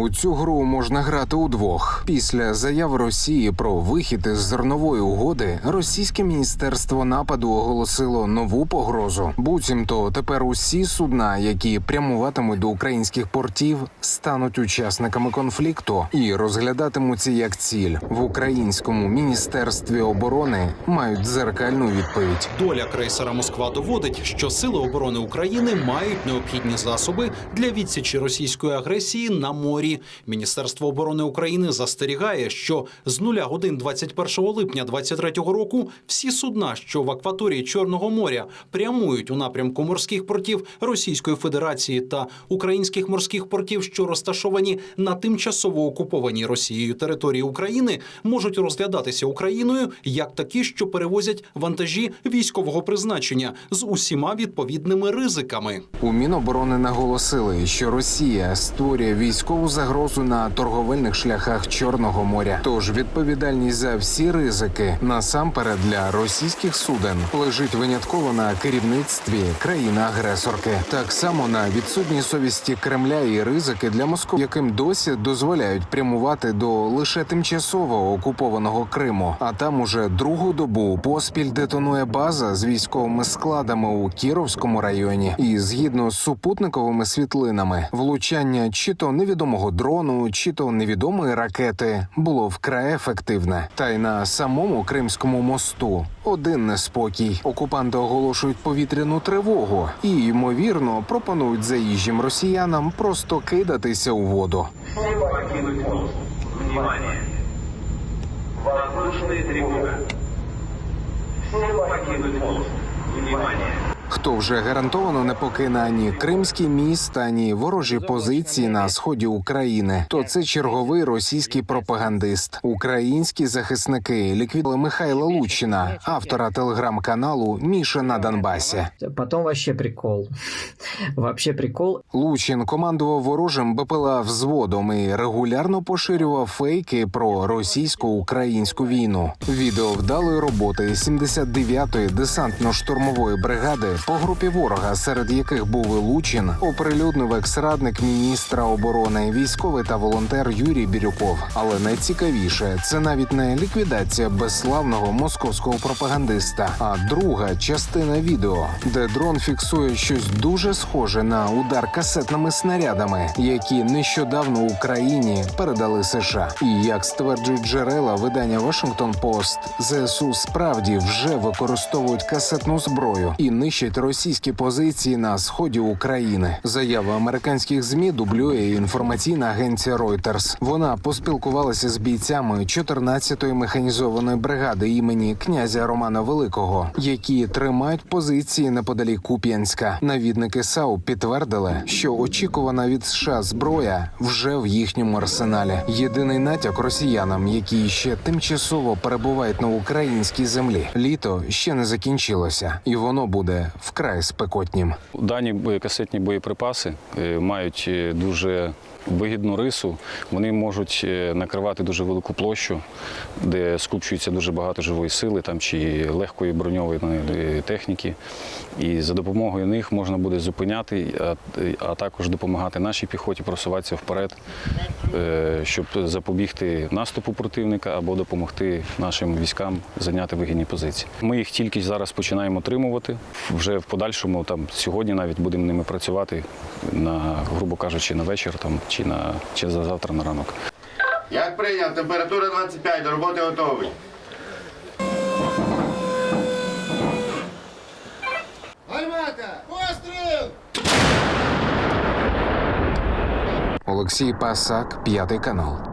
У цю гру можна грати удвох. Після заяв Росії про вихід із зернової угоди російське міністерство нападу оголосило нову погрозу. Буцімто тепер усі судна, які прямуватимуть до українських портів, стануть учасниками конфлікту і розглядатимуться як ціль в українському міністерстві оборони. Мають дзеркальну відповідь. Доля крейсера Москва доводить, що сили оборони України мають необхідні засоби для відсічі російської агресії на морі. Міністерство оборони України застерігає, що з нуля годин 21 липня 2023 року всі судна, що в акваторії Чорного моря прямують у напрямку морських портів Російської Федерації та українських морських портів, що розташовані на тимчасово окупованій Росією території України, можуть розглядатися Україною як такі, що перевозять вантажі військового призначення з усіма відповідними ризиками. У Міноборони наголосили, що Росія створює військову загрозу на торговельних шляхах Чорного моря. Тож відповідальність за всі ризики насамперед для російських суден лежить винятково на керівництві країни-агресорки. Так само на відсутній совісті Кремля і ризики для Москви, яким досі дозволяють прямувати до лише тимчасово окупованого Криму. А там уже другу добу поспіль детонує база з військовими складами у Кіровському районі. І згідно з супутниковими світлинами, влучання чи то невідомого дрону, чи то невідомої ракети було вкрай ефективне. Та й на самому Кримському мосту один неспокій. Окупанти оголошують повітряну тривогу і ймовірно пропонують заїжджим росіянам просто кидатися у воду. Внимание! Воздушная тревога. Все покинуть мост. Внимание! Хто вже гарантовано не покине ані кримський міст, ані ворожі позиції на сході України, то це черговий російський пропагандист. Українські захисники ліквідали Михайла Лучина, автора телеграм-каналу Міша на Донбасі. Потом вообще прикол. Вообще прикол. Лучин командував ворожим БПЛА взводом і регулярно поширював фейки про російсько-українську війну. Відео вдалої роботи 79-ї десантно-штурмової бригади по групі ворога, серед яких був і Лучин, оприлюднив екс-радник міністра оборони, військовий та волонтер Юрій Бірюков. Але найцікавіше це навіть не ліквідація безславного московського пропагандиста, а друга частина відео, де дрон фіксує щось дуже схоже на удар касетними снарядами, які нещодавно Україні передали США. І як стверджують джерела видання Вашингтон Пост, ЗСУ справді вже використовують касетну зброю і нищать російські позиції на сході України. Заява американських змі дублює інформаційна агенція Reuters. Вона поспілкувалася з бійцями 14-ї механізованої бригади імені князя Романа Великого, які тримають позиції неподалік Куп'янська. Навідники САУ підтвердили, що очікувана від США зброя вже в їхньому арсеналі. Єдиний натяк росіянам, які ще тимчасово перебувають на українській землі. Літо ще не закінчилося, і воно буде вкрай спекотнім. Дані боєкасетні боєприпаси е, мають е, дуже вигідну рису. Вони можуть е, накривати дуже велику площу, де скупчується дуже багато живої сили там, чи легкої броньованої е, техніки. І за допомогою них можна буде зупиняти, а, також допомагати нашій піхоті просуватися вперед, щоб запобігти наступу противника або допомогти нашим військам зайняти вигідні позиції. Ми їх тільки зараз починаємо отримувати. Вже в подальшому, там сьогодні навіть будемо ними працювати на, грубо кажучи, на вечір там чи на чи за завтра на ранок. Як прийняв, температура 25, до роботи готовий. Олексій Пасак, п'ятий канал.